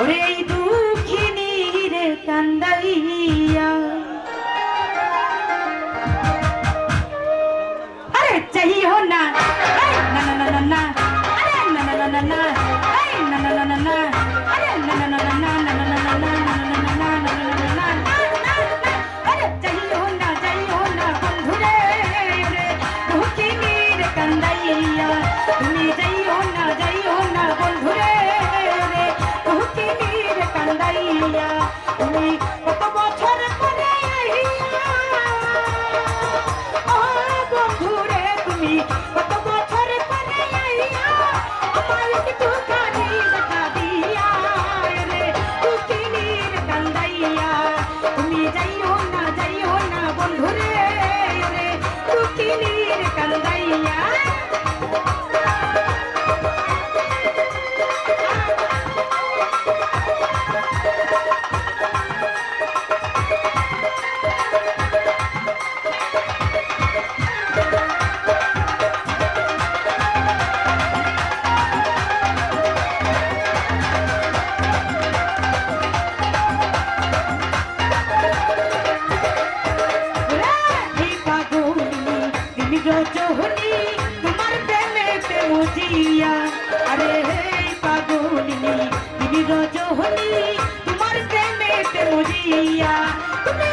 ওরে এই দুঃখিনী রে কান্দাইয়া। আরে চাইও না। রজহনি তোমার প্রেমেতে মজিয়া আরে হে পাগলিনি তুমি রজহনি তোমার প্রেমেতে মজিয়া তুমি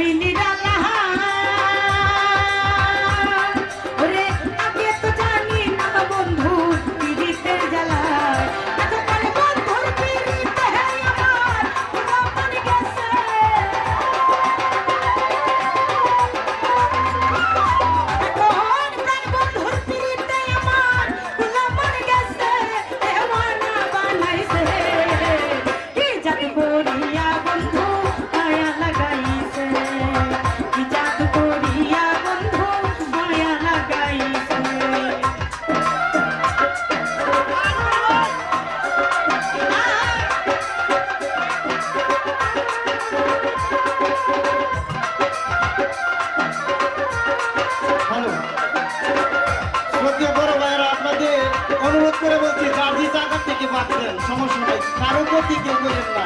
i Bini. হ্যালো শ্রদ্ধেয় বড় ভাইয়েরা, আপনাদের অনুরোধ করে বলছি যার চাকার থেকে বাঁচলেন সমস্যা নাই। কারও প্রতি কেউ করেন না।